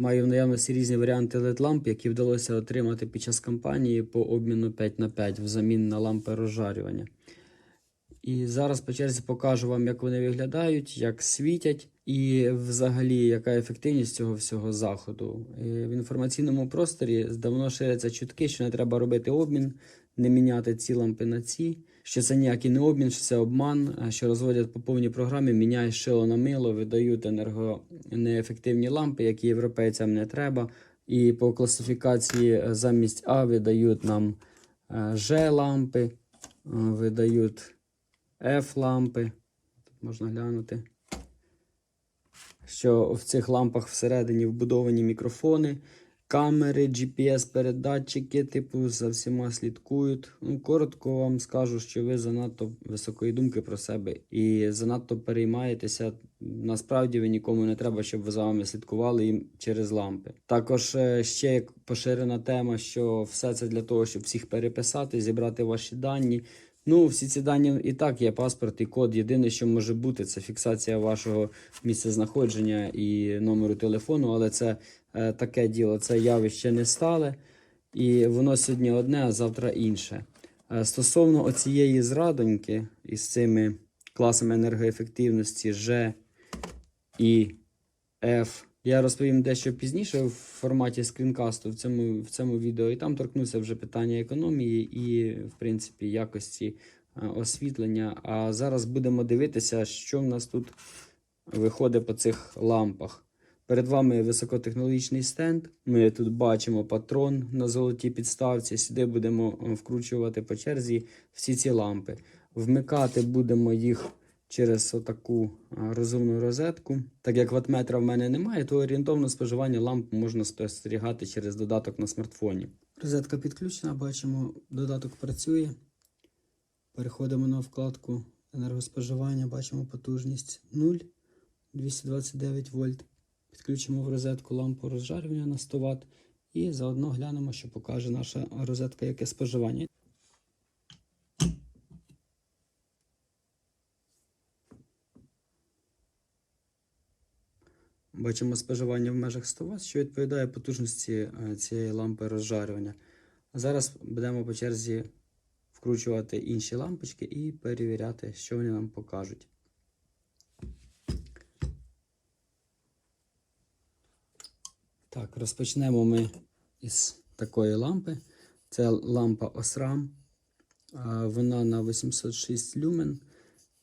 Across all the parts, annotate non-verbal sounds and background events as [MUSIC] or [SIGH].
Маю в наявності різні варіанти LED-ламп, які вдалося отримати під час кампанії по обміну 5 на 5 взамін на лампи розжарювання. І зараз по черзі покажу вам, як вони виглядають, як світять, і взагалі яка ефективність цього всього заходу. В інформаційному просторі давно ширяться чутки, що не треба робити обмін, не міняти ці лампи на ці. Що це ніякий не обмін, що це обман, що розводять по повній програмі, міняють шило на мило, видають енергонеефективні лампи, які європейцям не треба. І по класифікації е, замість А видають нам е, Ж-лампи, е, видають F-лампи. Тут можна глянути. Що в цих лампах всередині вбудовані мікрофони, камери, GPS-передатчики, типу, за всіма слідкують. Ну, коротко вам скажу, що ви занадто високої думки про себе і занадто переймаєтеся. Насправді ви нікому не треба, щоб за вами слідкували їм через лампи. Також е, ще поширена тема, що все це для того, щоб всіх переписати, зібрати ваші дані. Ну, всі ці дані і так є паспорт і код. Єдине, що може бути, це фіксація вашого місця знаходження і номеру телефону, але це е, таке діло, це явище не стале. І воно сьогодні одне, а завтра інше. Е, стосовно оцієї зрадоньки із цими класами енергоефективності G і F, я розповім дещо пізніше в форматі скрінкасту в цьому, в цьому відео, і там торкнуся вже питання економії і, в принципі, якості е, освітлення. А зараз будемо дивитися, що в нас тут виходить по цих лампах. Перед вами високотехнологічний стенд. Ми тут бачимо патрон на золотій підставці. Сюди будемо е, вкручувати по черзі всі ці лампи. Вмикати будемо їх через отаку розумну розетку. Так як ватметра в мене немає, то орієнтовно споживання ламп можна спостерігати через додаток на смартфоні. Розетка підключена, бачимо, додаток працює. Переходимо на вкладку енергоспоживання, бачимо потужність 0, 229 вольт. Підключимо в розетку лампу розжарювання на 100 Вт і заодно глянемо, що покаже наша розетка, яке споживання. Бачимо споживання в межах 100 Вт, що відповідає потужності е, цієї лампи розжарювання. Зараз будемо по черзі вкручувати інші лампочки і перевіряти, що вони нам покажуть. Так, розпочнемо ми із такої лампи. Це лампа Osram. Вона на 806 люмен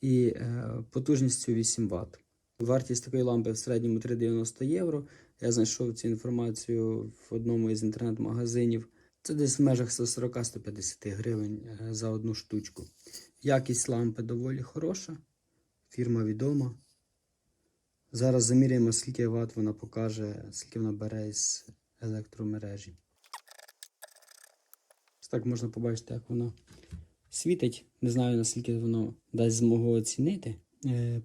і е, потужністю 8 Вт. Вартість такої лампи в середньому 3,90 євро. Я знайшов цю інформацію в одному із інтернет-магазинів. Це десь в межах 140-150 гривень е, за одну штучку. Якість лампи доволі хороша, фірма відома. Зараз заміряємо, скільки Вт вона покаже, скільки вона бере із електромережі. Так можна побачити, як воно світить. Не знаю, наскільки воно дасть змогу оцінити. Е,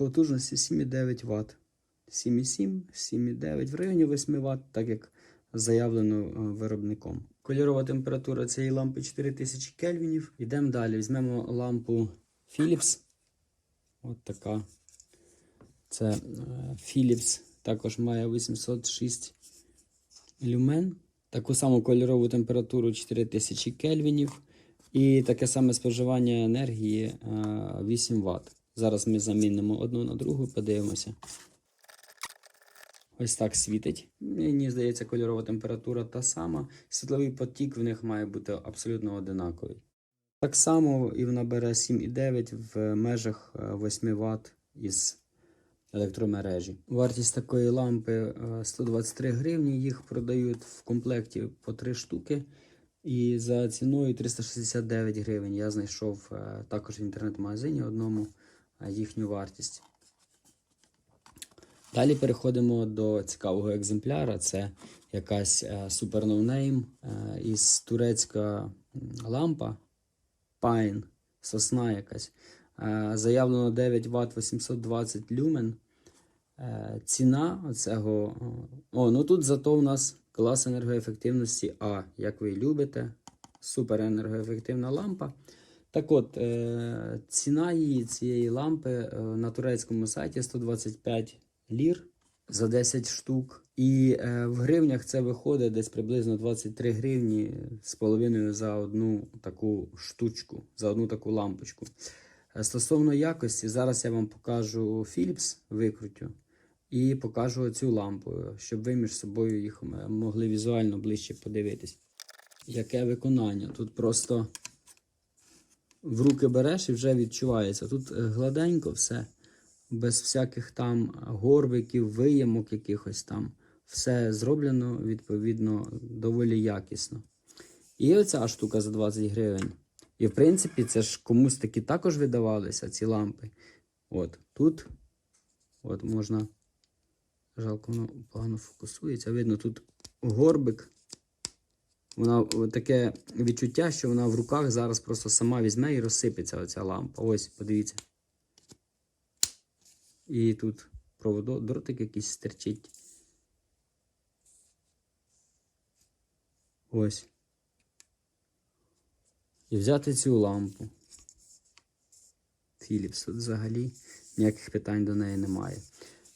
По потужності 7,9 Вт. 7,7, 7,9 в районі 8 Вт, так як заявлено е, виробником. Кольорова температура цієї лампи 4000 кельвінів. Йдемо далі. Візьмемо лампу Philips. От така. Це е, Philips. Також має 806 люмен. Таку саму кольорову температуру 4000 кельвінів. І таке саме споживання енергії е, 8 Вт. Зараз ми замінимо одну на другу, подивимося. Ось так світить. Мені здається, кольорова температура та сама. Світловий потік в них має бути абсолютно одинаковий. Так само і вона бере 7,9 в межах е, 8 Вт із електромережі. Вартість такої лампи е, 123 гривні. Їх продають в комплекті по 3 штуки. І за ціною 369 гривень я знайшов е, також в інтернет-магазині одному е, їхню вартість. Далі переходимо до цікавого екземпляра. Це якась е, No Name е, із турецька лампа Pine, сосна якась. Е, заявлено 9 Вт 820 люмен. Ціна оцього. О, ну тут зато у нас клас енергоефективності А, як ви любите. Супер енергоефективна лампа. Так от, е, ціна її цієї лампи е, на турецькому сайті 125 лір. за 10 штук. І е, в гривнях це виходить десь приблизно 23 гривні з половиною за одну таку штучку, за одну таку лампочку. Стосовно якості, зараз я вам покажу Philips викрутю і покажу цю лампу, щоб ви між собою їх могли візуально ближче подивитись. Яке виконання? Тут просто в руки береш і вже відчувається. Тут е, гладенько все, без всяких там горбиків, виямок якихось там. Все зроблено відповідно доволі якісно. І оця штука за 20 гривень. І в принципі, це ж комусь таки також видавалися ці лампи. От тут от можна. Жалко, воно погано фокусується. Видно, тут горбик. Вона таке відчуття, що вона в руках зараз просто сама візьме і розсипеться оця лампа. Ось, подивіться. І тут проводо, дротик якийсь стерчить. Ось. І взяти цю лампу. Philips, тут взагалі ніяких питань до неї немає.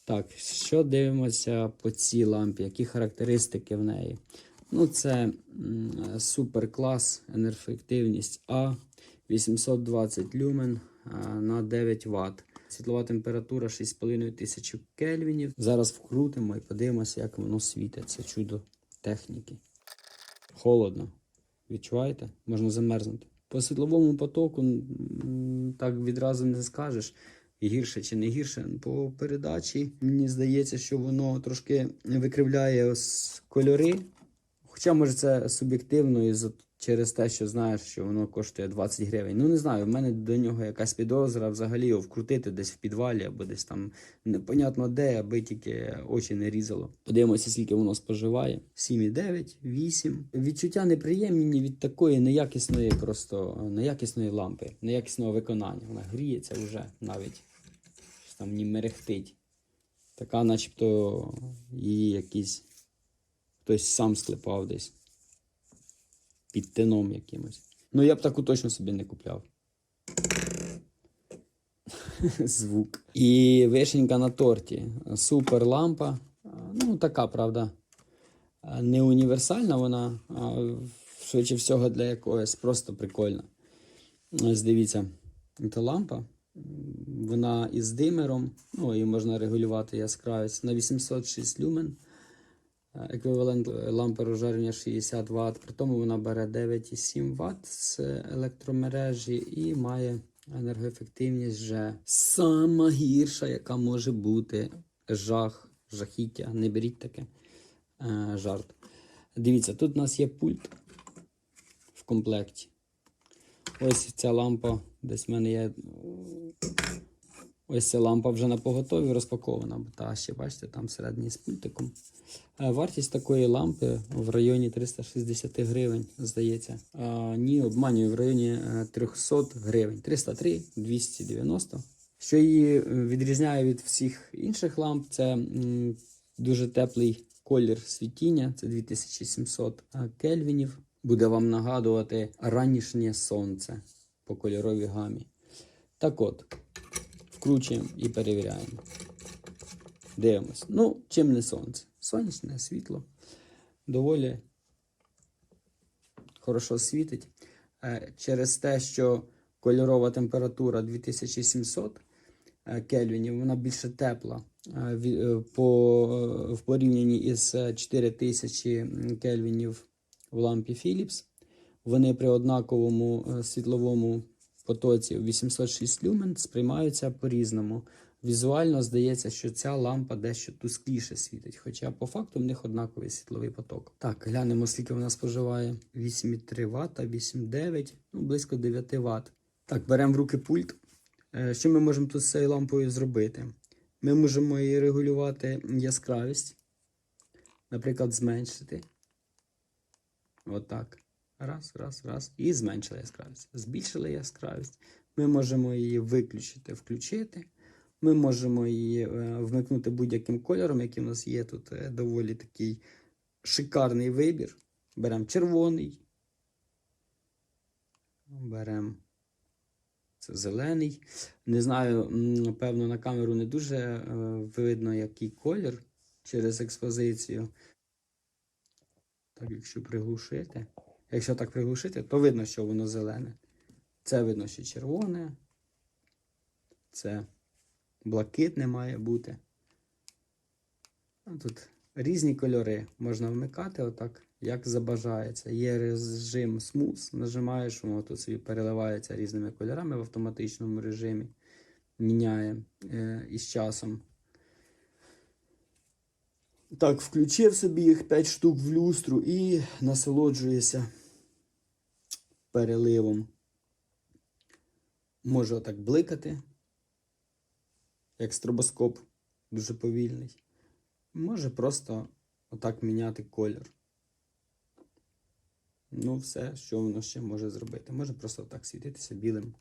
Так, що дивимося по цій лампі? Які характеристики в неї? Ну, це супер клас, енергоефективність А, 820 люмен на 9 Вт. Світлова температура 6,5 тисяч кельвінів. Зараз вкрутимо і подивимося, як воно світить. Це чудо техніки. Холодно. Відчуваєте? Можна замерзнути. По світловому потоку так відразу не скажеш, гірше чи не гірше. По передачі мені здається, що воно трошки викривляє кольори. Хоча, може, це суб'єктивно і через те, що знаєш, що воно коштує 20 гривень. Ну, не знаю, в мене до нього якась підозра взагалі його вкрутити десь в підвалі або десь там непонятно де, аби тільки очі не різало. Подивимося, скільки воно споживає. 7,9, 8. Відчуття неприємні від такої неякісної, просто неякісної лампи, неякісного виконання. Вона гріється вже навіть. Там ні мерехтить. Така, начебто, її якийсь хтось сам склепав десь під тином якимось. Ну, я б таку точно собі не купляв. [LAUGHS] Звук. І вишенька на торті. Супер лампа. Ну, така, правда, не універсальна вона, а швидше всього для якогось просто прикольна. Ось дивіться, це лампа. Вона із димером, ну, її можна регулювати яскравість на 806 люмен. Еквівалент лампи розжарення 60 Вт, при тому вона бере 9,7 Вт з електромережі і має енергоефективність вже сама гірша, яка може бути. Жах, жахіття. Не беріть таке е, жарт. Дивіться, тут у нас є пульт в комплекті. Ось ця лампа, десь в мене є. Ось ця лампа вже на поготові розпакована, бо та ще бачите, там всередині з пультиком. Е, Вартість такої лампи в районі 360 гривень, здається. А, ні, обманюю, в районі е, 300 гривень. 303, 290. Що її е, відрізняє від всіх інших ламп, це дуже теплий колір світіння, це 2700 кельвінів. Буде вам нагадувати ранішнє сонце по кольоровій гамі. Так от, вкручуємо і перевіряємо. Дивимось. Ну, чим не сонце? Сонячне світло доволі хорошо світить. Е, Через те, що кольорова температура 2700 е, кельвінів, вона більше тепла е, по, в порівнянні із е, 4000 кельвінів в лампі Philips. Вони при однаковому світловому потоці 806 люмен сприймаються по-різному. Візуально здається, що ця лампа дещо тускліше світить, хоча по факту в них однаковий світловий поток. Так, глянемо, скільки вона споживає. 8,3 Вт, 8,9, ну близько 9 Вт. Так, беремо в руки пульт. Е, Що ми можемо тут з цією лампою зробити? Ми можемо її регулювати яскравість, наприклад, зменшити. Отак. Раз, раз, раз. І зменшили яскравість. Збільшили яскравість. Ми можемо її виключити, включити. Ми можемо її е, вмикнути будь-яким кольором, який у нас є тут е, доволі такий шикарний вибір. Беремо червоний. Беремо зелений. Не знаю, м, певно, на камеру не дуже е, видно, який колір. через експозицію. Так, якщо приглушити. Якщо так приглушити, то видно, що воно зелене. Це видно, що червоне. Це блакитне має бути. Тут різні кольори можна вмикати отак, як забажається. Є режим смус, нажимаєш, воно тут собі переливається різними кольорами в автоматичному режимі. Міняє е, із часом. Так, включив собі їх 5 штук в люстру і насолоджуєшся переливом. Може отак бликати, як стробоскоп, дуже повільний. Може просто отак міняти колір. Ну, все, що воно ще може зробити. Може просто отак світитися білим.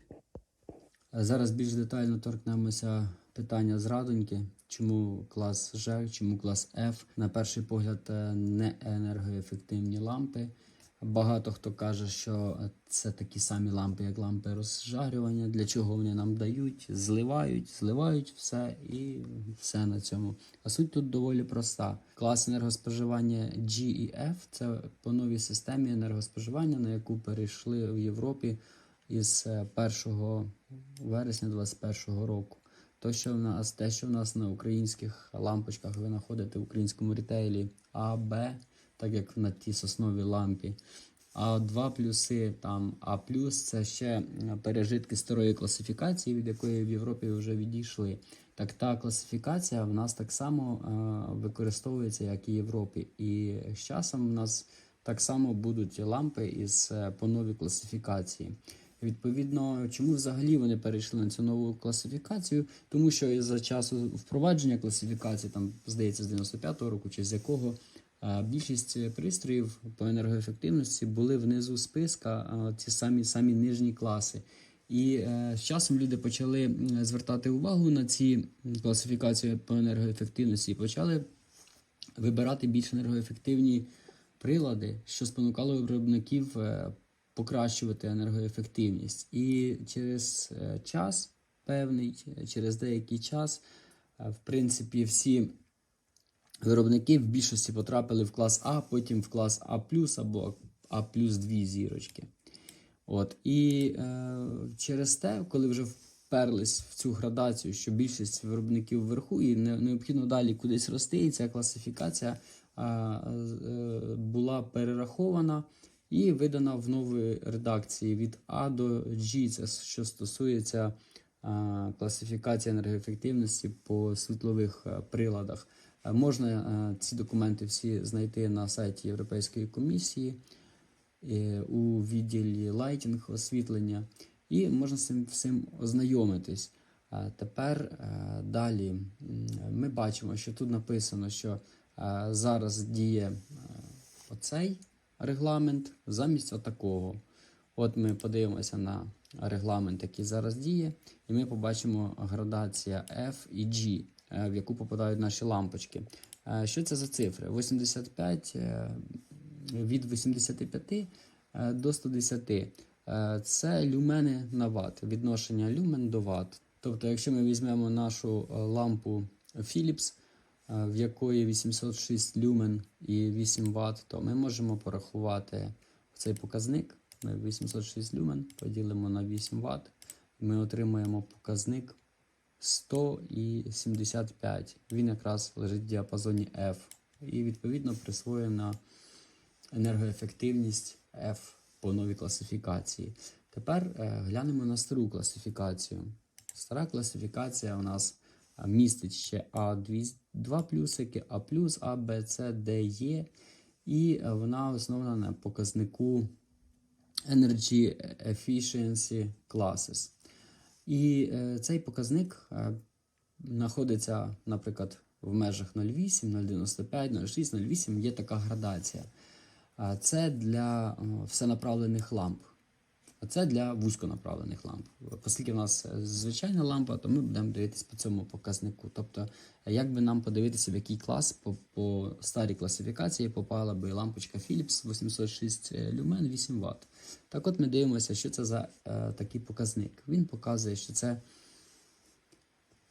Зараз більш детально торкнемося питання зрадоньки. Чому клас G, чому клас F? На перший погляд, е, не енергоефективні лампи. Багато хто каже, що це такі самі лампи, як лампи розжарювання. Для чого вони нам дають? Зливають, зливають все і все на цьому. А суть тут доволі проста. Клас енергоспоживання G і F це по новій системі енергоспоживання, на яку перейшли в Європі із е, 1 вересня 2021 року. То, що в нас, те, що в нас на українських лампочках ви знаходите в українському рітейлі А, Б, так як на тій сосновій лампі. А два плюси там А плюс це ще е, пережитки старої класифікації, від якої в Європі вже відійшли. Так та класифікація в нас так само е, використовується, як і в Європі. І з часом в нас так само будуть лампи із е, по новій класифікації. Відповідно, чому взагалі вони перейшли на цю нову класифікацію? Тому що за часу впровадження класифікації, там здається, з 95-го року, чи з якого а, більшість пристроїв по енергоефективності були внизу списка, ці самі самі нижні класи. І е, з часом люди почали звертати увагу на ці класифікації по енергоефективності і почали вибирати більш енергоефективні прилади, що спонукало виробників е, покращувати енергоефективність. І через е, час певний, через деякий час, е, в принципі, всі виробники в більшості потрапили в клас А, потім в клас А або А плюс дві зірочки. От. І е, через те, коли вже вперлись в цю градацію, що більшість виробників вверху, і не, необхідно далі кудись рости, і ця класифікація е, е, була перерахована і видана в новій редакції від А до G, це що стосується е, класифікації енергоефективності по світлових е, приладах. Е, Можна е, ці документи всі знайти на сайті Європейської комісії е, у відділі лайтінг освітлення, і можна з цим всім ознайомитись. Тепер далі ми бачимо, що тут написано, що зараз діє оцей регламент замість отакого. От ми подивимося на регламент, який зараз діє, і ми побачимо градація F і G, в яку попадають наші лампочки. Е, Що це за цифри? 85 е, від 85 е, до 110. Е, Це люмени на ватт, відношення люмен до ватт. Тобто, якщо ми візьмемо нашу е, лампу Philips, е, в якої 806 люмен і 8 Вт, то ми можемо порахувати цей показник. Ми 806 люмен поділимо на 8 Вт, і ми отримаємо показник 175. Він якраз лежить в діапазоні F. І відповідно присвоює на енергоефективність F по новій класифікації. Тепер е, глянемо на стару класифікацію. Стара класифікація у нас містить ще А2 плюсики, А плюс, А, Б, С, Д, Е. І е, вона основана на показнику Energy Efficiency Classes. І е, цей показник е, знаходиться, наприклад, в межах 0,8, 0,95, 0,6, 0,8 є така градація. А Це для всенаправлених ламп. А це для вузьконаправлених ламп. Оскільки в нас е, звичайна лампа, то ми будемо дивитися по цьому показнику. Тобто, як би нам подивитися, в який клас по, по старій класифікації попала би лампочка Philips 806 люмен 8 Вт. Так от ми дивимося, що це за е, такий показник. Він показує, що це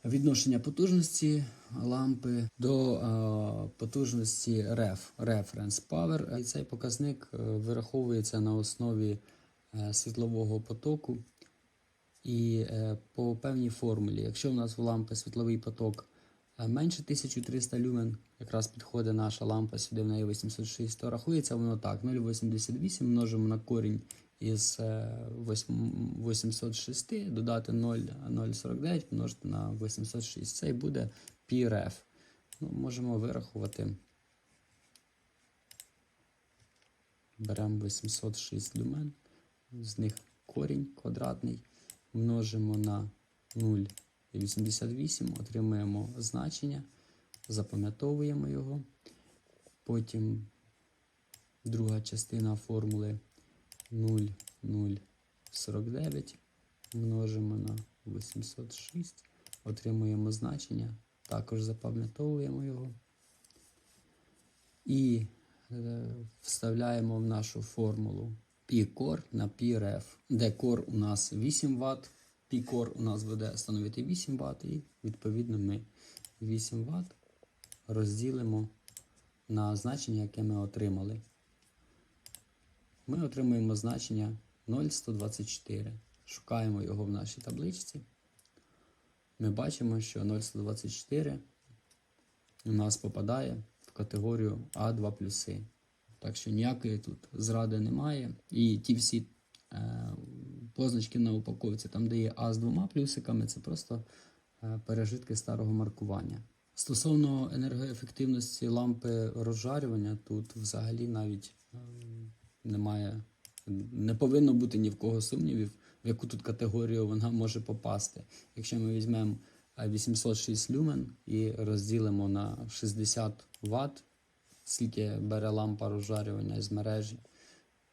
Відношення потужності лампи до е, потужності REF, Reference Power. І цей показник е, вираховується на основі е, світлового потоку і е, по певній формулі. Якщо в нас в лампи світловий поток менше 1300 люмен, якраз підходить наша лампа сюди в неї 806, то рахується воно так: 0,88 множимо на корінь із е, 806, додати 0,049 множити на 806. Це і буде πRef. Ну, можемо вирахувати. Беремо 806 люмен, з них корінь квадратний, множимо на 0,88, отримуємо значення, запам'ятовуємо його. Потім друга частина формули 0,049 множимо на 806, отримуємо значення, також запам'ятовуємо його. І е, вставляємо в нашу формулу π-core на π-ref, де core у нас 8 Вт, π-core у нас буде становити 8 Вт, і відповідно ми 8 Вт розділимо на значення, яке ми отримали. Ми отримуємо значення 0,124. Шукаємо його в нашій табличці. Ми бачимо, що 0,124 у нас попадає в категорію А2 плюси. Так що ніякої тут зради немає. І ті всі е, позначки на упаковці, там, де є А з двома плюсиками, це просто е, пережитки старого маркування. Стосовно енергоефективності лампи розжарювання, тут взагалі навіть е, немає, не повинно бути ні в кого сумнівів, в яку тут категорію вона може попасти. Якщо ми візьмемо е, 806 люмен і розділимо на 60 Вт, скільки бере лампа розжарювання з мережі,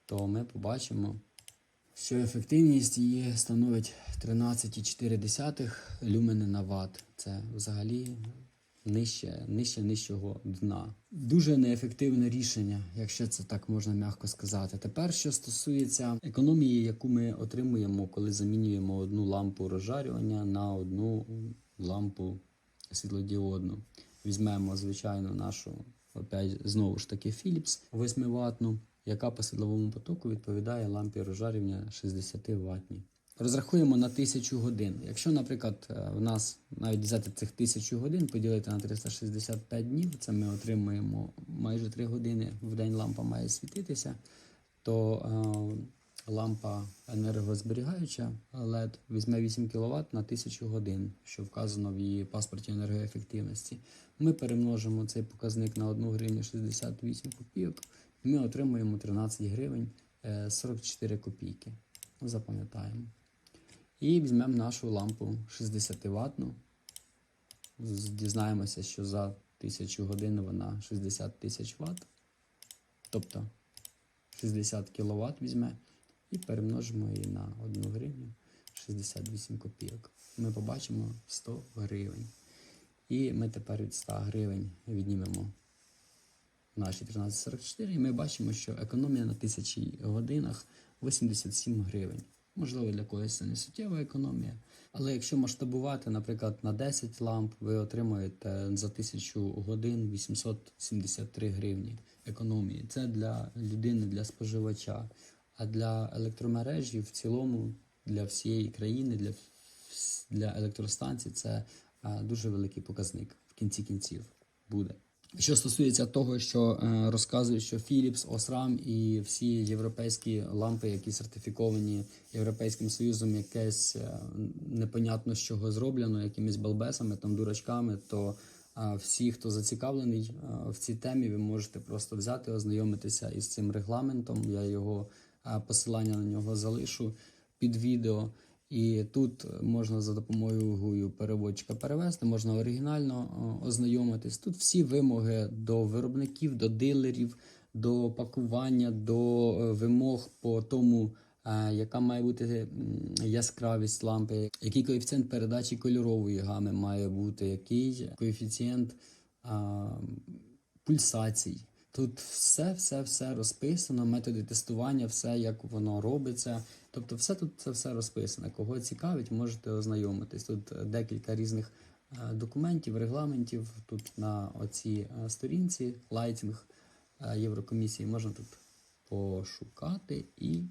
то ми побачимо, що ефективність її становить 13,4 люмени на Вт. Це взагалі нижче, нижче нижчого дна. Дуже неефективне рішення, якщо це так можна м'яко сказати. Тепер, що стосується економії, яку ми отримуємо, коли замінюємо одну лампу розжарювання на одну лампу світлодіодну. Візьмемо, звичайно, нашу опять знову ж таки Philips 8 ватну, яка по світловому потоку відповідає лампі розжарювання 60 ватній. Розрахуємо на 1000 годин. Якщо, наприклад, е, в нас навіть взяти цих 1000 годин, поділити на 365 днів, це ми отримуємо майже 3 години в день лампа має світитися, то е, лампа енергозберігаюча LED візьме 8 кВт на 1000 годин, що вказано в її паспорті енергоефективності. Ми перемножимо цей показник на 1 гривню 68 копійок, ми отримуємо 13 гривень е, 44 копійки. Запам'ятаємо. І візьмемо нашу лампу 60 ватну. Дізнаємося, що за 1000 годин вона 60 тисяч Вт. Тобто 60 кВт візьме і перемножимо її на 1 гривню 68 копійок. Ми побачимо 100 гривень. І ми тепер від 100 гривень віднімемо наші 1344, і ми бачимо, що економія на 1000 годинах 87 гривень. Можливо, для когось це не суттєва економія. Але якщо масштабувати, наприклад, на 10 ламп, ви отримуєте за 1000 годин 873 гривні економії. Це для людини, для споживача. А для електромережі в цілому, для всієї країни, для, для електростанцій це дуже великий показник в кінці кінців буде. Що стосується того, що е, розказують, що Philips, Osram і всі європейські лампи, які сертифіковані Європейським Союзом, якесь е, непонятно з чого зроблено, якимись балбесами, там дурачками, то е, всі, хто зацікавлений в цій темі, ви можете просто взяти, ознайомитися із цим регламентом. Я його посилання на нього залишу під відео. І тут можна за допомогою переводчика перевести, можна оригінально ознайомитись. Тут всі вимоги до виробників, до дилерів, до пакування, до е, вимог по тому, е, яка має бути яскравість лампи, який коефіцієнт передачі кольорової гами має бути, який коефіцієнт пульсацій. Тут все, все, все розписано, методи тестування, все як воно робиться. Тобто, все тут це все розписано. Кого цікавить, можете ознайомитись. Тут е, декілька різних е, документів, регламентів. Тут на оцій е, сторінці лайтінг Єврокомісії можна тут пошукати і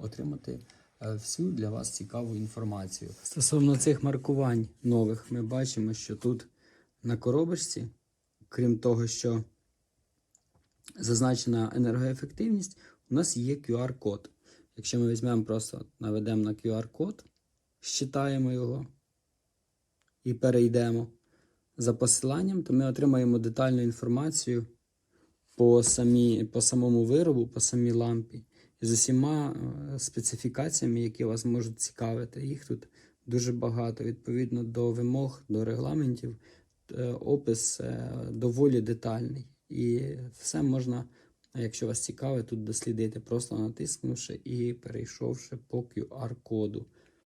отримати всю для вас цікаву інформацію. Стосовно цих маркувань нових, ми бачимо, що тут на коробочці, крім того, що зазначена енергоефективність, у нас є QR-код. Якщо ми візьмемо просто наведемо на QR-код, щитаємо його і перейдемо за посиланням, то ми отримаємо детальну інформацію по, самі, по самому виробу, по самій лампі і з усіма е, специфікаціями, які вас можуть цікавити. Їх тут дуже багато. Відповідно до вимог, до регламентів, е, опис е, доволі детальний. І все можна, якщо вас цікаве, тут дослідити, просто натиснувши і перейшовши по QR-коду.